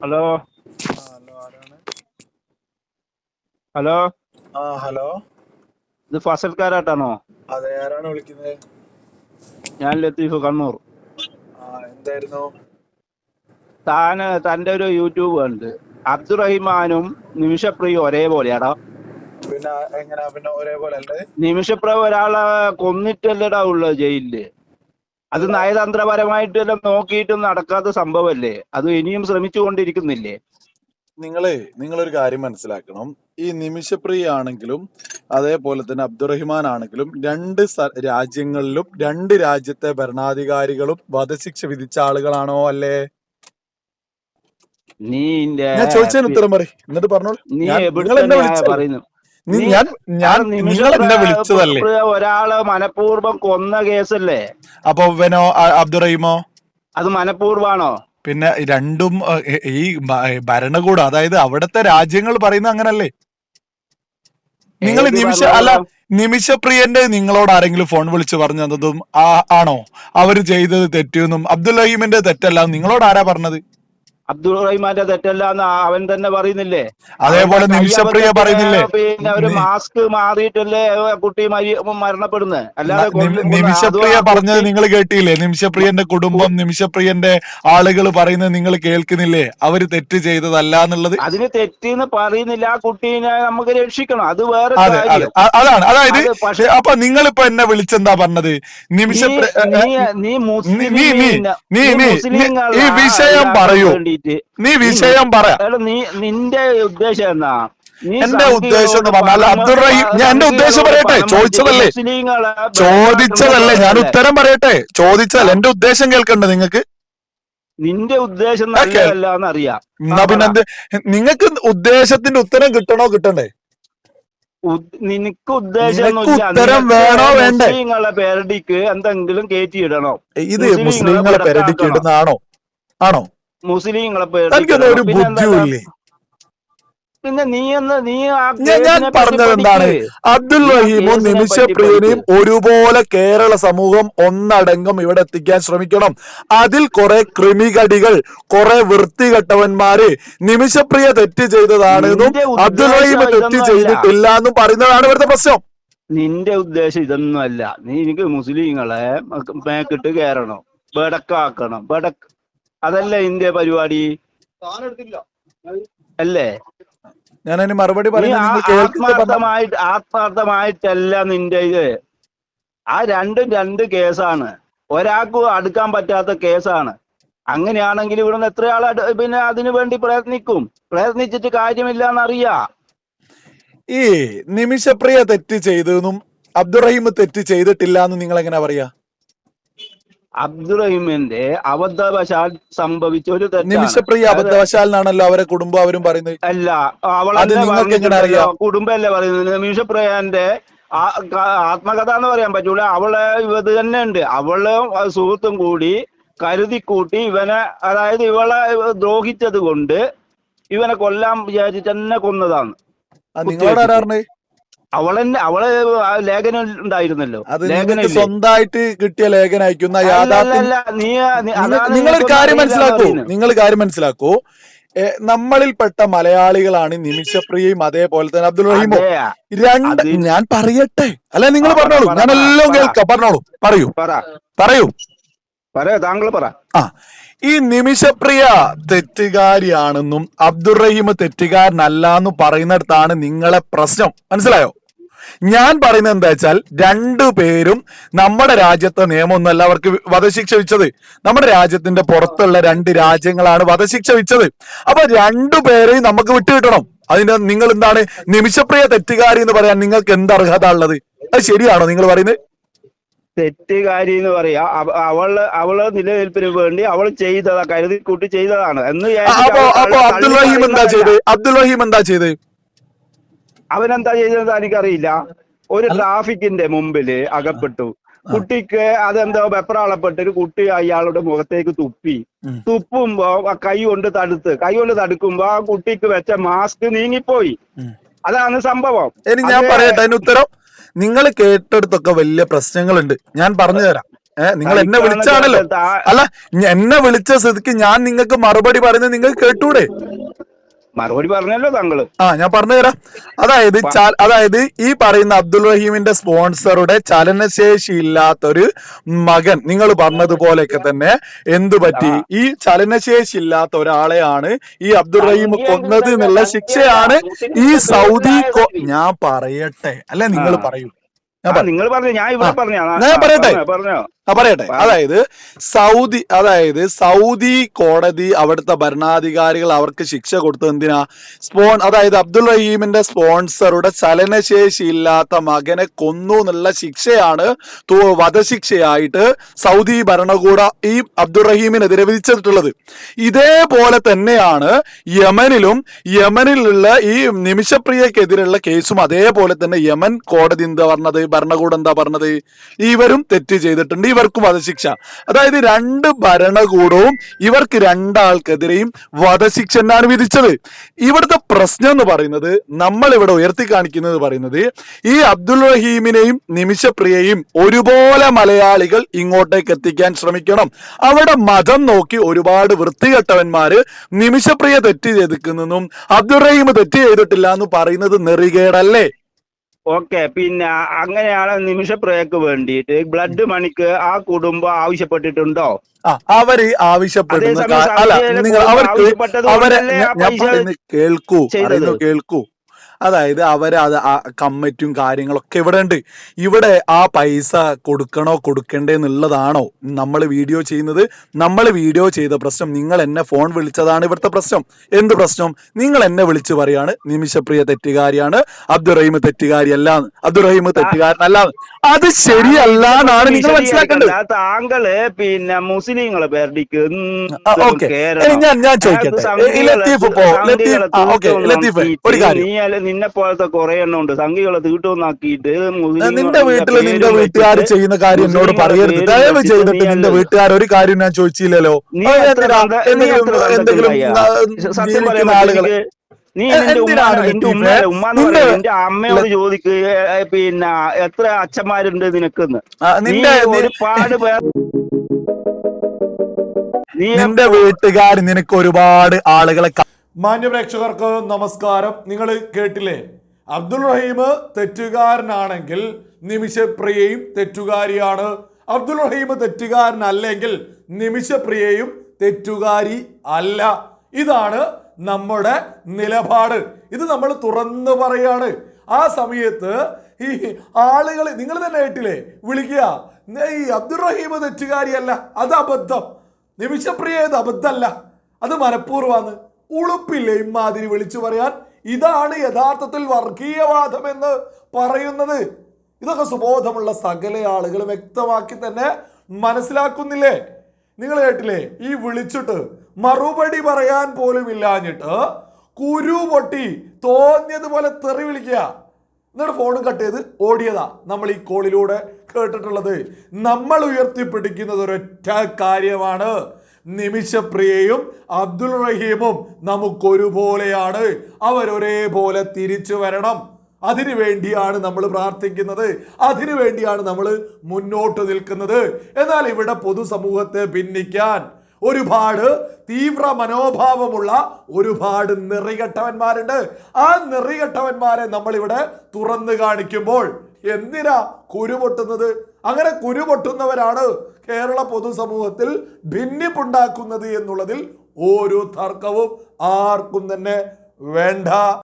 Hello. Hello ആ hello. ഇത് ഫസൽ കാരാട്ടാണോ അതെ ആരാണ് വിളിക്കുന്നത്? ഞാൻ ലത്തീഫ് കണ്ണൂർ. ആ എന്തായിരുന്നു? താന് തന്റെ ഒരു യൂട്യൂബ് ഉണ്ട് അബ്ദുറഹിമാനും നിമിഷപ്രിയും ഒരേപോലെയാടാ. പിന്നെ എങ്ങനെയാ പിന്നെ ഒരേപോലെ അല്ലേ നിമിഷപ്രിയ ഒരാളെ കൊന്നിട്ടല്ലടാ ഉള്ളത് ജയിലിൽ. അത് നയതന്ത്രപരമായിട്ട് എല്ലാം നോക്കിയിട്ടും നടക്കാത്ത സംഭവല്ലേ അത് ഇനിയും ശ്രമിച്ചുകൊണ്ടിരിക്കുന്നില്ലേ? നിങ്ങളെ നിങ്ങളൊരു കാര്യം മനസ്സിലാക്കണം. ഈ നിമിഷപ്രിയ ആണെങ്കിലും അതേപോലെ തന്നെ അബ്ദുറഹിമാൻ ആണെങ്കിലും രണ്ട് രാജ്യങ്ങളിലും രണ്ട് രാജ്യത്തെ ഭരണാധികാരികളും വധശിക്ഷ വിധിച്ച ആളുകളാണോ അല്ലേ? നീ ഞാൻ ചോദിച്ചതിന് ഉത്തരം പറയും. എന്നിട്ട് പറഞ്ഞോളൂ. ഞാൻ- നിങ്ങൾ എന്നെ വിളിച്ചതല്ലേ? ഒരാൾ മനഃപൂർവം കൊന്ന കേസല്ലേ? അപ്പൊ ഇവനോ അബ്ദുറീമോ അബ്ദുറഹിമോ? അത് മനഃപൂർവമാണോ പിന്നെ രണ്ടും ഈ ഭരണകൂടം അതായത് അവിടുത്തെ രാജ്യങ്ങൾ പറയുന്ന അങ്ങനല്ലേ? നിങ്ങൾ നിമിഷ അല്ല നിമിഷപ്രിയന്റെ നിങ്ങളോട് ആരെങ്കിലും ഫോൺ വിളിച്ച് പറഞ്ഞു തന്നതും ആ ആണോ? അവർ ചെയ്തത് തെറ്റെന്നും അബ്ദുൽ റഹീമിന്റെ തെറ്റല്ല നിങ്ങളോട് ആരാ പറഞ്ഞത്? അബ്ദുൾ റഹിമാന്റെ തെറ്റല്ല എന്ന് അവൻ തന്നെ പറയുന്നില്ലേ? അതേപോലെ നിമിഷപ്രിയ പറയുന്നില്ലേ? പിന്നെ ഒരു മാസ്ക് മാറിയിട്ടല്ലേ കുട്ടി മരി മരണപ്പെടുന്നത് അല്ലാതെ നിമിഷപ്രിയ പറഞ്ഞത് നിങ്ങൾ കേട്ടില്ലേ? നിമിഷപ്രിയന്റെ കുടുംബം നിമിഷപ്രിയന്റെ ആളുകൾ പറയുന്നത് നിങ്ങൾ കേൾക്കുന്നില്ലേ? അവർ തെറ്റ് ചെയ്തതല്ല എന്നുള്ളത് അതിന് തെറ്റെന്ന് പറയുന്നില്ല. ആ കുട്ടീനെ നമുക്ക് രക്ഷിക്കണം. അത് വേറെ അതാണ്. അതായത് അപ്പൊ നിങ്ങളിപ്പോ എന്നെ വിളിച്ചെന്താ പറഞ്ഞത്? നിമിഷ നീ നീ നീ നീ- ഈ വിഷയം പറയൂ. വേണ്ടിയിട്ട് നീ വിഷയം പറ. നീ നിന്റെ ഉദ്ദേശം എന്നാ? എന്റെ ഉദ്ദേശം എന്ന് പറഞ്ഞാൽ പണം- അബ്ദുൾ റഹീം ഞാൻ എന്റെ ഉദ്ദേശം പറയട്ടെ? ചോദിച്ചതല്ലേ? ചോദിച്ചതല്ലേ? ഞാൻ ഉത്തരം പറയട്ടെ? ചോദിച്ചതല്ല? എന്റെ ഉദ്ദേശം കേൾക്കണ്ടേ നിങ്ങക്ക്? നിന്റെ ഉദ്ദേശം അറിയാം എന്നാ പിന്നെ നിങ്ങക്ക് നിങ്ങൾക്ക് ഉദ്ദേശത്തിന്റെ ഉത്തരം കിട്ടണോ കിട്ടണ്ടേ? നിനക്ക് ഉദ്ദേശം ഉത്തരം വേണോ വേണ്ടേ? മുസ്ലിങ്ങളെ പേരടിക്ക് എന്തെങ്കിലും കയറ്റിയിടണം ഇത് മുസ്ലിങ്ങളെ മുസ്ലിങ്ങളെ പെരടിക്ക് ഇടുന്നതാണോ? ആണോ? മുസ്ലിങ്ങളെ എന്താ ബുദ്ധിയില്ലേ പിന്നെ നീ എന്ന് നീ ഞാൻ പറഞ്ഞത് എന്താണ്? അബ്ദുൽ റഹീമും നിമിഷപ്രിയനെയും ഒരുപോലെ കേരള സമൂഹം ഒന്നടങ്കം ഇവിടെ എത്തിക്കാൻ ശ്രമിക്കണം. അതിൽ കുറെ ക്രിമികടികൾ കുറെ വൃത്തികെട്ടവന്മാര് നിമിഷപ്രിയ തെറ്റ് ചെയ്തതാണെന്നും അബ്ദുൽ റഹീം തെറ്റ് ചെയ്തിട്ടില്ല എന്നും പറയുന്നതാണ് ഇവിടുത്തെ പ്രശ്നം. നിന്റെ ഉദ്ദേശം ഇതൊന്നും അല്ല നീ എനിക്ക് മുസ്ലിങ്ങളെ മക്ക- മേക്കിട്ട് കയറണം ബടക്കാക്കണം ബടക്ക് അതല്ല ഇന്ത്യ പരിപാടി? അല്ലേ? ഞാൻ അതിന് മറുപടി ആത്മാർത്ഥമായിട്ട് ആത്മാർത്ഥമായിട്ടല്ല നിന്റെ ഇത്. ആ രണ്ടും രണ്ട് കേസാണ്. ഒരാൾക്ക് അടുക്കാൻ പറ്റാത്ത കേസാണ്. അങ്ങനെയാണെങ്കിൽ ഇവിടുന്ന് എത്ര ആൾ പിന്നെ അതിനു വേണ്ടി പ്രയത്നിക്കും. പ്രയത്നിച്ചിട്ട് കാര്യമില്ല എന്നറിയാം ഈ നിമിഷപ്രിയ തെറ്റ് ചെയ്തെന്നും അബ്ദുറഹീം തെറ്റ് ചെയ്തിട്ടില്ല എന്ന് നിങ്ങൾ എങ്ങനെ പറയാ? അബ്ദുറഹിമിന്റെ അബദ്ധവശാൽ സംഭവിച്ച ഒരു നിമിഷപ്രിയ നിമിഷപ്രിയ എന്നാണല്ലോ അവരെ കുടുംബം അവരും പറയുന്നത്? അല്ല അവളെ കുടുംബല്ലേ പറയുന്നത്? നിമിഷപ്രിയന്റെ ആത്മകഥ എന്ന് പറയാൻ പറ്റൂല. അവളെ ഇത് തന്നെ ഉണ്ട്. അവളും സുഹൃത്തും കൂടി കരുതി കൂട്ടി ഇവനെ അതായത് ഇവളെ ദ്രോഹിച്ചത് കൊണ്ട് ഇവനെ കൊല്ലാൻ വിചാരിച്ച് തന്നെ കൊന്നതാണ്. അത് നിങ്ങളോട് ആരാറിന് അവളെന്നെ അവളെ ലേഖനം ഉണ്ടായിരുന്നല്ലോ. അത് ലേഖനം നിങ്ങൾക്ക് സ്വന്തമായിട്ട് കിട്ടിയ ലേഖനം അയക്കുന്ന അല്ല, യാഥാർത്ഥ്യം അല്ല, നീ നീ- നിങ്ങൾ- നിങ്ങളൊരു കാര്യം മനസ്സിലാക്കൂ. നിങ്ങൾ കാര്യം മനസ്സിലാക്കൂ. നമ്മളിൽപ്പെട്ട മലയാളികളാണ് നിമിഷപ്രിയയും അതേപോലെ തന്നെ അബ്ദുൾ റഹീമോ. രണ്ട് ഞാൻ പറയട്ടെ? അല്ല നിങ്ങൾ പറഞ്ഞോളൂ. എല്ലാം കേൾക്കാം. പറഞ്ഞോളൂ. പറയൂ. പറ. പറയൂ. പറ താങ്കൾ പറ. ആ ഈ നിമിഷപ്രിയ തെറ്റുകാരിയാണെന്നും അബ്ദുറഹീം തെറ്റുകാരനല്ല എന്ന് പറയുന്നിടത്താണ് നിങ്ങളെ പ്രശ്നം. മനസ്സിലായോ? ഞാൻ പറയുന്നത് എന്താ വെച്ചാൽ രണ്ടു പേരും നമ്മുടെ രാജ്യത്തെ നിയമമൊന്നുമല്ല അവർക്ക് വധശിക്ഷ വിച്ചത്. നമ്മുടെ രാജ്യത്തിന്റെ പുറത്തുള്ള രണ്ട് രാജ്യങ്ങളാണ് വധശിക്ഷ വിച്ചത്. അപ്പൊ രണ്ടു പേരെയും നമുക്ക് വിട്ടുകിട്ടണം. അതിന് നിങ്ങൾ എന്താണ് നിമിഷപ്രിയ തെറ്റുകാരി എന്ന് പറയാൻ നിങ്ങൾക്ക് എന്ത് അർഹത ഉള്ളത്? അത് ശരിയാണോ നിങ്ങൾ പറയുന്നത്? തെറ്റുകാരി എന്ന് പറയാ അവ- അവൾ അവൾ നിലനിൽപ്പിന് വേണ്ടി അവൾ ചെയ്തതാ കരുതി കൂട്ടി ചെയ്തതാണ്. എന്ന് റഹീം എന്താ പറയുന്നതല്ല. ചെയ്ത് അബ്ദുൾ റഹീം എന്താ ചെയ്ത് അവനെന്താ ചെയ്തത് എനിക്കറിയില്ല. ഒരു ട്രാഫിക്കിന്റെ മുമ്പിൽ അകപ്പെട്ടു. കുട്ടിക്ക് അതെന്തോ ഒരു കുട്ടി അയാളുടെ മുഖത്തേക്ക് തുപ്പി. തുപ്പുമ്പോ കൈ കൊണ്ട് തടുത്ത് കൈ കൊണ്ട് തടുക്കുമ്പോ ആ കുട്ടിക്ക് വെച്ച മാസ്ക് നീങ്ങിപ്പോയി. അതാണ് സംഭവം. ഇനി ഞാൻ പറയട്ടെ അതിന് ഉത്തരം. നിങ്ങൾ കേട്ടെടുത്തൊക്കെ വലിയ പ്രശ്നങ്ങളുണ്ട്. ഞാൻ പറഞ്ഞു തരാം. ഏഹ് നിങ്ങൾ എന്നെ വിളിച്ചാണല്ലോ. അല്ല എന്നെ വിളിച്ച സ്ഥിതിക്ക് ഞാൻ നിങ്ങൾക്ക് മറുപടി പറയുന്നത് നിങ്ങൾ കേട്ടൂടെ? മറുപടി പറഞ്ഞല്ലോ താങ്കൾ ആ ഞാൻ പറഞ്ഞുതരാം അതായത് അതായത് ഈ പറയുന്ന അബ്ദുൾ റഹീമിന്റെ സ്പോൺസറുടെ ചലനശേഷി ഇല്ലാത്തൊരു മകൻ. നിങ്ങൾ പറഞ്ഞതുപോലെയൊക്കെ തന്നെ എന്തു പറ്റി? ഈ ചലനശേഷി ഇല്ലാത്ത ഒരാളെയാണ് ഈ അബ്ദുൾ റഹീം കൊന്നത് എന്നുള്ള ശിക്ഷയാണ് ഈ സൗദി ഞാൻ പറയട്ടെ. അല്ലെ നിങ്ങൾ. പറയൂ. നിങ്ങൾ പറഞ്ഞു ഞാൻ ഇവിടെ പറഞ്ഞു. ഞാൻ പറയട്ടെ. അതായത് സൗദി അതായത് സൗദി കോടതി അവിടുത്തെ ഭരണാധികാരികൾ അവർക്ക് ശിക്ഷ കൊടുത്തത് എന്തിനാ? സ്പോൺ അതായത് അബ്ദുൾ റഹീമിന്റെ സ്പോൺസറുടെ ചലനശേഷി ഇല്ലാത്ത മകനെ കൊന്നു എന്നുള്ള ശിക്ഷയാണ് വധശിക്ഷയായിട്ട് സൗദി ഭരണകൂട ഈ അബ്ദുൾ റഹീമിനെതിരെ വിധിച്ചിട്ടുള്ളത്. ഇതേപോലെ തന്നെയാണ് യമനിലും യമനിലുള്ള ഈ നിമിഷപ്രിയക്കെതിരെയുള്ള കേസും അതേപോലെ തന്നെ യമൻ കോടതി എന്താ പറഞ്ഞത്? ഭരണകൂടം എന്താ പറഞ്ഞത്? ഇവരും തെറ്റ് ചെയ്തിട്ടുണ്ട്. ഇവർക്കും വധശിക്ഷ. അതായത് രണ്ട് ഭരണകൂടവും ഇവർക്ക് രണ്ടാൾക്കെതിരെയും വധശിക്ഷ എന്നാണ് വിധിച്ചത്. ഇവിടുത്തെ പ്രശ്നം എന്ന് പറയുന്നത് നമ്മൾ ഇവിടെ ഉയർത്തി കാണിക്കുന്നത് പറയുന്നത് ഈ അബ്ദുൾ റഹീമിനെയും നിമിഷപ്രിയയും ഒരുപോലെ മലയാളികൾ ഇങ്ങോട്ടേക്ക് എത്തിക്കാൻ ശ്രമിക്കണം. അവിടെ മതം നോക്കി ഒരുപാട് വൃത്തികെട്ടവന്മാര് നിമിഷപ്രിയ തെറ്റ് ചെയ്തിരിക്കുന്നതും അബ്ദുൾ റഹീം തെറ്റ് ചെയ്തിട്ടില്ല എന്ന് പറയുന്നത് നെറികേടല്ലേ? ഓക്കെ പിന്നെ അങ്ങനെയാണ് നിമിഷപ്രയക്ക് വേണ്ടിയിട്ട് ബ്ലഡ് മണിക്ക് ആ കുടുംബം ആവശ്യപ്പെട്ടിട്ടുണ്ടോ? അവർ ആവശ്യപ്പെട്ടു അവർക്ക് അവരെ കേൾക്കൂ? കേൾക്കൂ. അതായത് അവർ അത് ആ കമ്മിറ്റിയും കാര്യങ്ങളൊക്കെ ഇവിടെ ഉണ്ട് ഇവിടെ ആ പൈസ കൊടുക്കണോ കൊടുക്കണ്ടേ എന്നുള്ളതാണോ നമ്മൾ വീഡിയോ ചെയ്യുന്നത്. നമ്മൾ വീഡിയോ ചെയ്ത പ്രശ്നം നിങ്ങൾ എന്നെ ഫോൺ വിളിച്ചതാണ് ഇവിടുത്തെ പ്രശ്നം. എന്ത് പ്രശ്നം? നിങ്ങൾ എന്നെ വിളിച്ചു പറയാണ് നിമിഷപ്രിയ തെറ്റുകാരിയാണ് അബ്ദുറഹീം തെറ്റുകാരിയല്ല അബ്ദുറഹീം തെറ്റുകാരനല്ല അത് ശരിയല്ല എന്നാണ് നിങ്ങൾ മനസ്സിലാക്കേണ്ടത്. താങ്കൾ പിന്നെ മുസ്ലിങ്ങളെ ഓക്കെ. ഞാൻ ഞാൻ ചോദിക്കട്ടെ. ലത്തീഫ് ഇപ്പോ ലത്തീഫ് ഓക്കെ ലത്തീഫ് ഒരു കാര്യം. നിന്നെ പോലത്തെ കുറെ എണ്ണം ഉണ്ട്. സംഘികളെ തീട്ടുവന്നാക്കിയിട്ട് നിന്റെ വീട്ടിൽ നിന്റെ വീട്ടുകാർ ചെയ്യുന്ന കാര്യം എന്നോട് പറയരുത്. ദയവ് ചെയ്തിട്ട് നിന്റെ വീട്ടുകാർ ഒരു കാര്യം ഞാൻ ചോദിച്ചില്ലല്ലോ? എന്തെങ്കിലും സത്യം പറയുന്ന ആളുകളെ നീ നിന്റെ ഉമ്മ നിന്റെ ഉമ്മ ഉമ്മ എന്ന് നിന്റെ- അമ്മയോട് ചോദിക്ക് പിന്നെ എത്ര അച്ഛന്മാരുണ്ട് നിനക്കെന്ന്? നീ ഒരുപാട് പേർ നിന്റെ വീട്ടുകാർ നിനക്ക് ഒരുപാട് ആളുകളെ മാന്യപ്രേക്ഷകർക്ക് നമസ്കാരം. നിങ്ങൾ കേട്ടില്ലേ? അബ്ദുൾ റഹീം തെറ്റുകാരനാണെങ്കിൽ നിമിഷപ്രിയയും തെറ്റുകാരിയാണ്. അബ്ദുൾ റഹീം തെറ്റുകാരനല്ലെങ്കിൽ നിമിഷപ്രിയയും തെറ്റുകാരി അല്ല. ഇതാണ് നമ്മുടെ നിലപാട്. ഇത് നമ്മൾ തുറന്നു പറയാണ്. ആ സമയത്ത് ഈ ആളുകൾ നിങ്ങൾ തന്നെ കേട്ടില്ലേ? വിളിക്കുക. ഈ അബ്ദുൾ റഹീം തെറ്റുകാരിയല്ല. അത് അബദ്ധം. നിമിഷപ്രിയ ഇത് അബദ്ധമല്ല. അത് മനഃപൂർവമാണ്. ഉളുപ്പില്ല ഇമാതിരി വിളിച്ചു പറയാൻ ഇതാണ് യഥാർത്ഥത്തിൽ വർഗീയവാദം എന്ന് പറയുന്നത്. ഇതൊക്കെ സുബോധമുള്ള സകല ആളുകൾ വ്യക്തമാക്കി തന്നെ മനസ്സിലാക്കുന്നില്ലേ? നിങ്ങൾ കേട്ടില്ലേ? ഈ വിളിച്ചിട്ട് മറുപടി പറയാൻ പോലും ഇല്ലാഞ്ഞിട്ട് കുരു പൊട്ടി തോന്നിയതുപോലെ തെറി വിളിക്കുക. എന്നിട്ട് ഫോണും കട്ട് ചെയ്ത് ഓടിയതാ നമ്മൾ ഈ കോളിലൂടെ കേട്ടിട്ടുള്ളത്. നമ്മൾ ഉയർത്തിപ്പിടിക്കുന്നത് ഒരൊറ്റ കാര്യമാണ്. നിമിഷപ്രിയയും അബ്ദുൾ റഹീമും നമുക്കൊരുപോലെയാണ്. അവരൊരേപോലെ തിരിച്ചു വരണം. അതിനു വേണ്ടിയാണ് നമ്മൾ പ്രാർത്ഥിക്കുന്നത്. അതിനു വേണ്ടിയാണ് നമ്മൾ മുന്നോട്ട് നിൽക്കുന്നത്. എന്നാൽ ഇവിടെ പൊതുസമൂഹത്തെ ഭിന്നിക്കാൻ ഒരുപാട് തീവ്ര മനോഭാവമുള്ള ഒരുപാട് നിറികെട്ടവന്മാരുണ്ട്. ആ നിറികെട്ടവന്മാരെ നമ്മളിവിടെ തുറന്നു കാണിക്കുമ്പോൾ എന്തിനാ കുരുപൊട്ടുന്നത്? അങ്ങനെ കുരുപൊട്ടുന്നവരാണ് കേരള പൊതുസമൂഹത്തിൽ ഭിന്നിപ്പുണ്ടാക്കുന്നത് എന്നുള്ളതിൽ ഒരു തർക്കവും ആർക്കും തന്നെ വേണ്ട.